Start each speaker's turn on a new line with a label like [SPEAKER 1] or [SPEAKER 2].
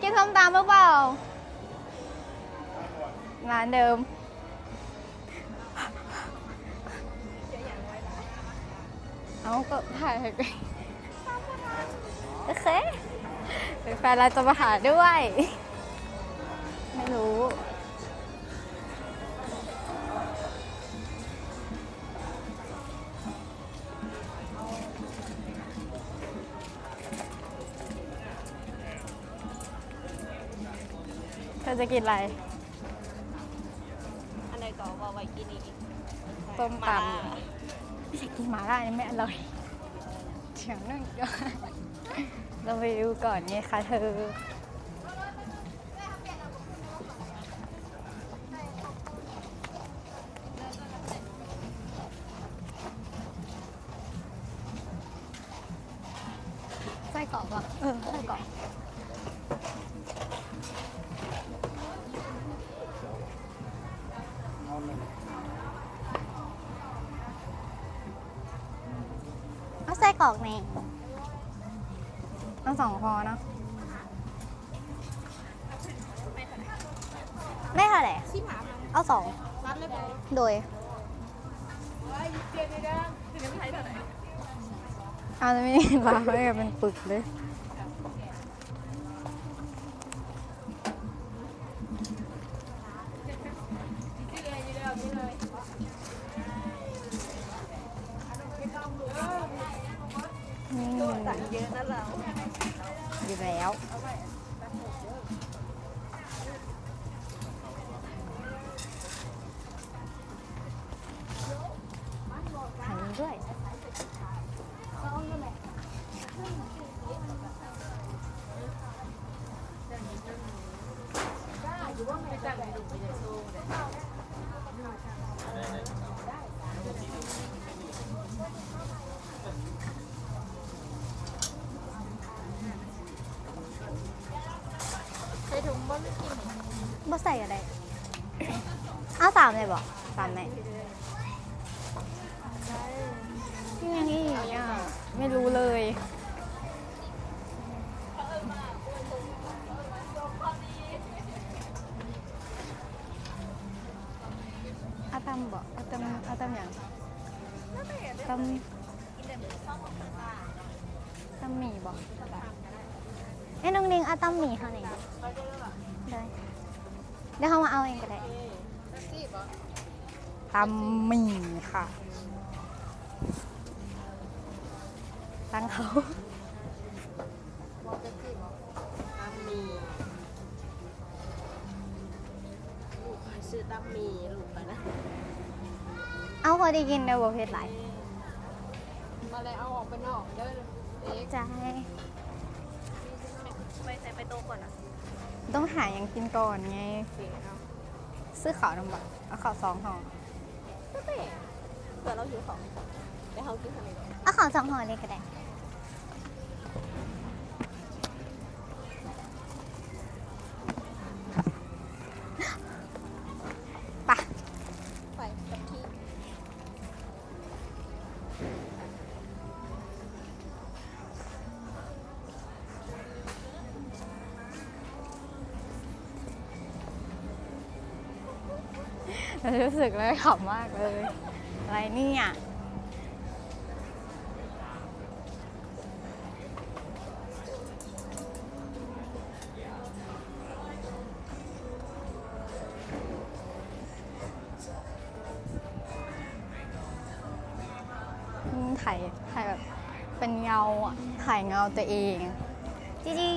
[SPEAKER 1] กินส้มตำหรือเปล่า ร้านเดิม เอาก็ถ่ายให้ไปโอเคเป็นแฟนเราจะมาหาด้วย ไม่รู้ ธอจะกินอะไร
[SPEAKER 2] อันไหนก็ว่าไว้กินอีก
[SPEAKER 1] ส้มต
[SPEAKER 2] มาำ
[SPEAKER 1] ไม่ใช่กินหมาล่านี่ไม่อร่อยเฉียงนั่งก่อนเราไปดูก่อนไงคะเธอไส้กรอกป่ะเออไส้กรอก กรอกนี่เอาสองพอเนาะไม่เท่าไหร่
[SPEAKER 2] ชิมหาพัน
[SPEAKER 1] เอาสอง
[SPEAKER 2] รัดเลยไป
[SPEAKER 1] โดย
[SPEAKER 2] ว้ายเปลี่ยนไปเด้อคือน้ำไทยเท่าไหร่
[SPEAKER 1] เอาจะไม่ล้างไว้กันเป็นปึกเลย
[SPEAKER 2] ที่เลยนี่เลยนี่เลย
[SPEAKER 1] นี่
[SPEAKER 2] สั่ง เยอะนะเรา
[SPEAKER 1] อยู่แล้วถ่ายนี้ด้วย
[SPEAKER 2] ใส่ถุงบ่ไม่กิน
[SPEAKER 1] บ่ใส่อะไรเอาสามเลยบอกสามไหมนี่นี่อะไม่รู้เลย อาตำบอกอาตำอาตำอย่างตำตำหมี่บอก ไอ้น้องลิงเอาตำหมี่เขาหน่อยได้เดี๋ยวเขามาเอาเองก็ได้ตำหมี่ค่ะตั้งเขา
[SPEAKER 2] ตำหมี่ลูกซื้อตำหมี่ลูกไปนะ
[SPEAKER 1] เอาพอได้กินเดี๋ยวบอกเพชรไหลาย
[SPEAKER 2] มาเลยเอาออกไปนอกเด้อเอ๊ะ
[SPEAKER 1] ใช่
[SPEAKER 2] ไปใส่ไปโต๊ะก่อนอะ
[SPEAKER 1] ต้องหาอย่างกินก่อนไง
[SPEAKER 2] โอเคเอา
[SPEAKER 1] ซื้อข้าวน้ำบักเอาข้าวสองห่อ
[SPEAKER 2] ก็เตะเผื่อเราหิวของเดี๋ยวเขากินทำไมก่อน
[SPEAKER 1] เอาข้าวสองห่อเลยก็ได้ รู้สึกเลยขำมากเลย อะไรเนี่ยอืมถ่ายถ่ายแบบเป็นเงาอะถ่ายเงาตัวเองจีจี